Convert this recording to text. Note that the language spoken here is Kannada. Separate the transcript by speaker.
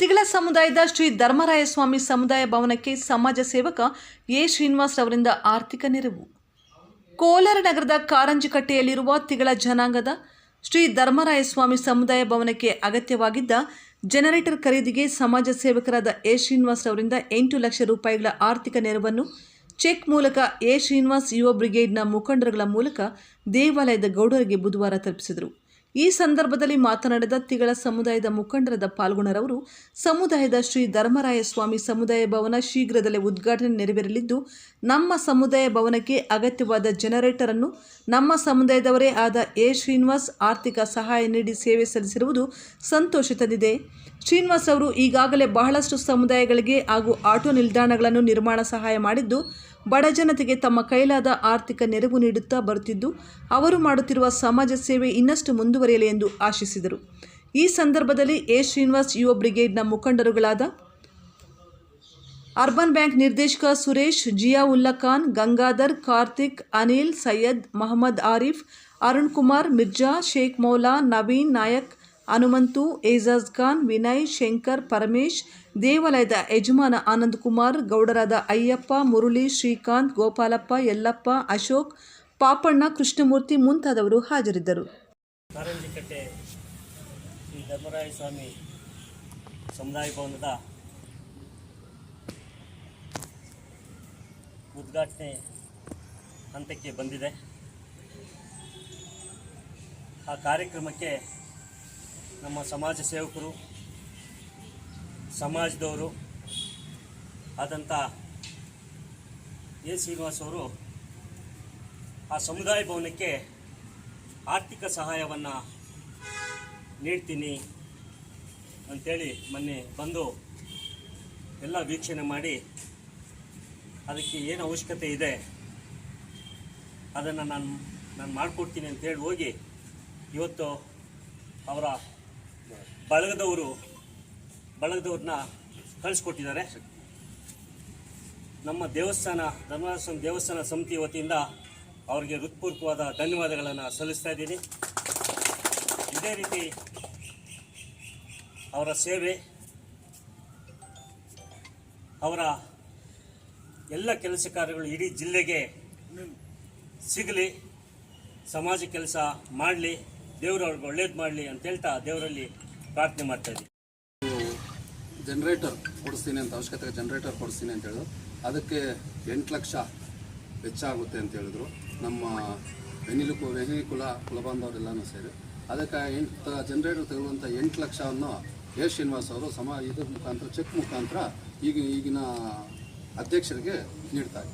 Speaker 1: ತಿಗಳ ಸಮುದಾಯದ ಶ್ರೀ ಧರ್ಮರಾಯ ಸ್ವಾಮಿ ಸಮುದಾಯ ಭವನಕ್ಕೆ ಸಮಾಜ ಸೇವಕ ಎ ಶ್ರೀನಿವಾಸ್ ಅವರಿಂದ ಆರ್ಥಿಕ ನೆರವು. ಕೋಲಾರ ನಗರದ ಕಾರಂಜಿಕಟ್ಟೆಯಲ್ಲಿರುವ ತಿಗಳ ಜನಾಂಗದ ಶ್ರೀ ಧರ್ಮರಾಯ ಸ್ವಾಮಿ ಸಮುದಾಯ ಭವನಕ್ಕೆ ಅಗತ್ಯವಾಗಿದ್ದ ಜನರೇಟರ್ ಖರೀದಿಗೆ ಸಮಾಜ ಸೇವಕರಾದ ಎ ಶ್ರೀನಿವಾಸ್ ಅವರಿಂದ ಎಂಟು ಲಕ್ಷ ರೂಪಾಯಿಗಳ ಆರ್ಥಿಕ ನೆರವನ್ನು ಚೆಕ್ ಮೂಲಕ ಎ ಶ್ರೀನಿವಾಸ್ ಯುವ ಬ್ರಿಗೇಡ್ನ ಮುಖಂಡರುಗಳ ಮೂಲಕ ದೇವಾಲಯದ ಗೌಡರಿಗೆ ಬುಧವಾರ ತಲುಪಿಸಿದರು. ಈ ಸಂದರ್ಭದಲ್ಲಿ ಮಾತನಾಡಿದ ತಿಗಳ ಸಮುದಾಯದ ಮುಖಂಡರಾದ ಪಾಲ್ಗುಣರವರು, ಸಮುದಾಯದ ಶ್ರೀ ಧರ್ಮರಾಯ ಸ್ವಾಮಿ ಸಮುದಾಯ ಭವನ ಶೀಘ್ರದಲ್ಲೇ ಉದ್ಘಾಟನೆ ನೆರವೇರಲಿದ್ದು, ನಮ್ಮ ಸಮುದಾಯ ಭವನಕ್ಕೆ ಅಗತ್ಯವಾದ ಜನರೇಟರ್ ಅನ್ನು ನಮ್ಮ ಸಮುದಾಯದವರೇ ಆದ ಎ. ಶ್ರೀನಿವಾಸ್ ಆರ್ಥಿಕ ಸಹಾಯ ನೀಡಿ ಸೇವೆ ಸಲ್ಲಿಸಿರುವುದು ಸಂತೋಷ ತಂದಿದೆ ಶ್ರೀನಿವಾಸ್ ಅವರು ಈಗಾಗಲೇ ಬಹಳಷ್ಟು ಸಮುದಾಯಗಳಿಗೆ ಹಾಗೂ ಆಟೋ ನಿಲ್ದಾಣಗಳನ್ನು ನಿರ್ಮಾಣ ಸಹಾಯ ಮಾಡಿದ್ದು, ಬಡ ಜನತೆಗೆ ತಮ್ಮ ಕೈಲಾದ ಆರ್ಥಿಕ ನೆರವು ನೀಡುತ್ತಾ ಬರುತ್ತಿದ್ದು, ಅವರು ಮಾಡುತ್ತಿರುವ ಸಮಾಜ ಸೇವೆ ಇನ್ನಷ್ಟು ಮುಂದುವರಿಯಲಿ ಎಂದು ಆಶಿಸಿದರು. ಈ ಸಂದರ್ಭದಲ್ಲಿ ಎ. ಶ್ರೀನಿವಾಸ್ ಯುವ ಬ್ರಿಗೇಡ್ನ ಮುಖಂಡರುಗಳಾದ ಅರ್ಬನ್ ಬ್ಯಾಂಕ್ ನಿರ್ದೇಶಕ ಸುರೇಶ್ ಜಿಯಾ ಉಲ್ಲಾ ಖಾನ್, ಗಂಗಾಧರ್, ಕಾರ್ತಿಕ್, ಅನಿಲ್, ಸೈಯದ್, ಮಹಮ್ಮದ್ ಆರಿಫ್, ಅರುಣ್ ಕುಮಾರ್, ಮಿರ್ಜಾ, ಶೇಖ್ ಮೌಲಾ, ನವೀನ್ ನಾಯಕ್, ಹನುಮಂತು, ಏಜಾಜ್ ಖಾನ್, ವಿನಯ್, ಶಂಕರ್, ಪರಮೇಶ್, ದೇವಾಲಯದ ಯಜಮಾನ ಆನಂದ್ ಕುಮಾರ್, ಗೌಡರಾದ ಅಯ್ಯಪ್ಪ, ಮುರುಳಿ, ಶ್ರೀಕಾಂತ್, ಗೋಪಾಲಪ್ಪ, ಯಲ್ಲಪ್ಪ, ಅಶೋಕ್, ಪಾಪಣ್ಣ, ಕೃಷ್ಣಮೂರ್ತಿ ಮುಂತಾದವರು ಹಾಜರಿದ್ದರು.
Speaker 2: ಕಾರಂಜಿಕಟ್ಟೆ ಶ್ರೀ ಧರ್ಮರಾಯ ಸ್ವಾಮಿ ಸಮುದಾಯ ಭವನದ ಉದ್ಘಾಟನೆ ಹಂತಕ್ಕೆ ಬಂದಿದೆ. ಆ ಕಾರ್ಯಕ್ರಮಕ್ಕೆ ನಮ್ಮ ಸಮಾಜ ಸೇವಕರು, ಸಮಾಜದವರು ಆದಂಥ ಎ ಶ್ರೀನಿವಾಸ್ ಅವರು ಆ ಸಮುದಾಯ ಭವನಕ್ಕೆ ಆರ್ಥಿಕ ಸಹಾಯವನ್ನು ನೀಡ್ತೀನಿ ಅಂಥೇಳಿ ಮೊನ್ನೆ ಬಂದು ಎಲ್ಲ ವೀಕ್ಷಣೆ ಮಾಡಿ ಅದಕ್ಕೆ ಏನು ಅವಶ್ಯಕತೆ ಇದೆ ಅದನ್ನು ನಾನು ನಾನು ಮಾಡಿಕೊಡ್ತೀನಿ ಅಂತೇಳಿ ಹೋಗಿ ಇವತ್ತು ಅವರ ಬಳಗದವರು ಬಳಗದವ್ರನ್ನ ಕಳಿಸ್ಕೊಟ್ಟಿದ್ದಾರೆ. ನಮ್ಮ ದೇವಸ್ಥಾನ ಧರ್ಮಸ್ಥಾನ ದೇವಸ್ಥಾನ ಸಮಿತಿ ವತಿಯಿಂದ ಅವರಿಗೆ ಹೃತ್ಪೂರ್ವಕವಾದ ಧನ್ಯವಾದಗಳನ್ನು ಸಲ್ಲಿಸ್ತಾ ಇದ್ದೀನಿ. ಇದೇ ರೀತಿ ಅವರ ಸೇವೆ, ಅವರ ಎಲ್ಲ ಕೆಲಸ ಕಾರ್ಯಗಳು ಇಡೀ ಜಿಲ್ಲೆಗೆ ಸಿಗಲಿ, ಸಮಾಜ ಕೆಲಸ ಮಾಡಲಿ, ದೇವರು ಅವ್ರಿಗೆ ಒಳ್ಳೇದು ಮಾಡಲಿ ಅಂತ ಹೇಳ್ತಾ ದೇವರಲ್ಲಿ ಪ್ರಾರ್ಥನೆ ಮಾಡ್ತಾ ಇದ್ದೀವಿ
Speaker 3: ಜನರೇಟರ್ ಕೊಡಿಸ್ತೀನಿ ಅಂತ ಅವಶ್ಯಕತೆ ಜನರೇಟರ್ ಕೊಡಿಸ್ತೀನಿ ಅಂತ ಹೇಳಿದ್ರು ಅದಕ್ಕೆ ಎಂಟು ಲಕ್ಷ ವೆಚ್ಚ ಆಗುತ್ತೆ ಅಂತ ಹೇಳಿದ್ರು. ನಮ್ಮ ವೆನಿಲು ವೆನಿಲಿ ಕುಲ, ಕುಲಬಾಂಧವರೆಲ್ಲನೂ ಸೇರಿ. ಅದಕ್ಕೆ ಎಂಟು ಜನರೇಟರ್ ತಗೊಳ್ಳುವಂಥ ಎಂಟು ಲಕ್ಷವನ್ನು ಎ. ಶ್ರೀನಿವಾಸ್ ಅವರು ಸಮ ಇದ್ರ ಮುಖಾಂತರ, ಚೆಕ್ ಮುಖಾಂತರ ಈಗ ಈಗಿನ ಅಧ್ಯಕ್ಷರಿಗೆ ನೀಡ್ತಾರೆ